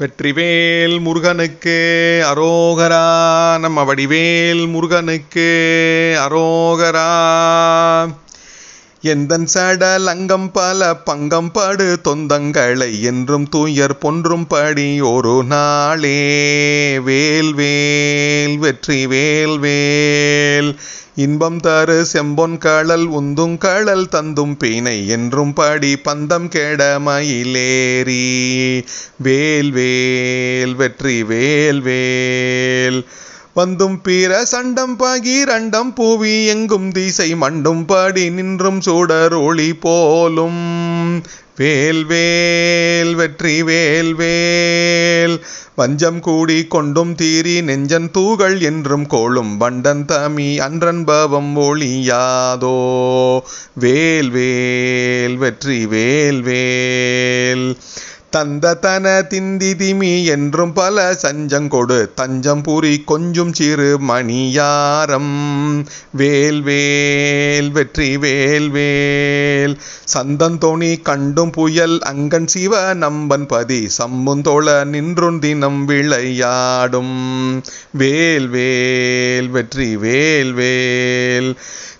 வெற்றிவேல் முருகனுக்கு அரோகரா நம்ம வடிவேல் முருகனுக்கு அரோகரா. எந்தன் சடல் அங்கம் பல பங்கம் படு தொந்தங்களை என்றும் தூயர் பொன்றும் படி ஒரு நாளே வேல் வேல் வெற்றி வேல் வேல். இன்பம் தரு செம்பொன் களல் உந்தும் களல் தந்தும் பீனை என்றும் பாடி பந்தம் கேட மயிலேறி. வேல் வேல் வெற்றி வேல் வேல். வந்தும் பீர சண்டம் பகிரண்டம் பூவி எங்கும் திசை மண்டும் பாடி நின்றும் சுடர் ஒளி போலும். வேல் வேல் வெற்றி வேல் வேல். வஞ்சம் கூடி கொண்டும் தீரி நெஞ்சன் தூகள் என்றும் கோளும் வண்டன் தமி அன்றன் பவம் ஒளியாதோ வேல் வேல் வெற்றி வேல். வேல் தந்த தன திந்தி திமி என்றும் பல சஞ்சங்கொடு தஞ்சம் பூரி கொஞ்சும் சிறு மணியாரம். வேல் வேல் வெற்றி வேல் வேல். சந்தந்தோணி கண்டும் புயல் அங்கன் சிவ நம்பன் பதி சம்முந்தோள நின்றும் தினம் விளையாடும். வேல் வேல் வெற்றி வேல் வேல்.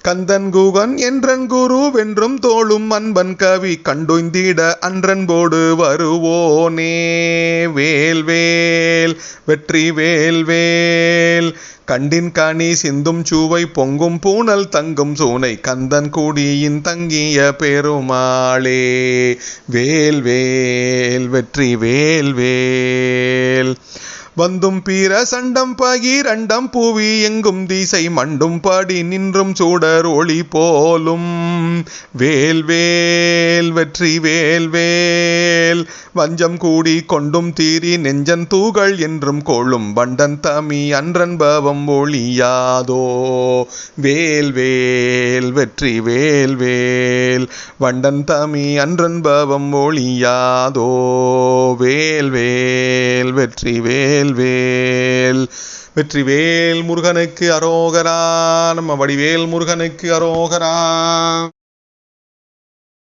கந்தன் கூவன் என்றன் குரு வென்றும் தோளும் அன்பன் கவி கண்டுய்ந்திட அன்றன்போடு வருவோனே. வேல் வேல் வெற்றி வேல் வேல். கண்டின் காணி சிந்தும் சுவை பொங்கும் பூனல் தங்கும் சூனை கந்தன் கூடியின் தங்கிய பெருமாளே. வேல் வேல் வெற்றி வேல் வேல். வந்தும் பீர சண்டம் பகிரண்டம் பூவி எங்கும் தீசை மண்டும் படி நின்றும் சூடர் ஒளி போலும். வேல் வேல் வெற்றி வேல் வேல். வஞ்சம் கூடி கொண்டும் தீரி நெஞ்சன் தூகள் என்றும் கொள்ளும் வண்டன் தமி அன்றன் பவம் ஒளியாதோ வேல் வேல் வெற்றி வேல் வேல். வண்டன் தமி அன்றன் பவம் ஒளியாதோ வேல் வேல் வெற்றி வேல் வேல். வெற்றிவேல் முருகனுக்கு அரோகரா. நம்ம வடிவேல் முருகனுக்கு அரோகரா.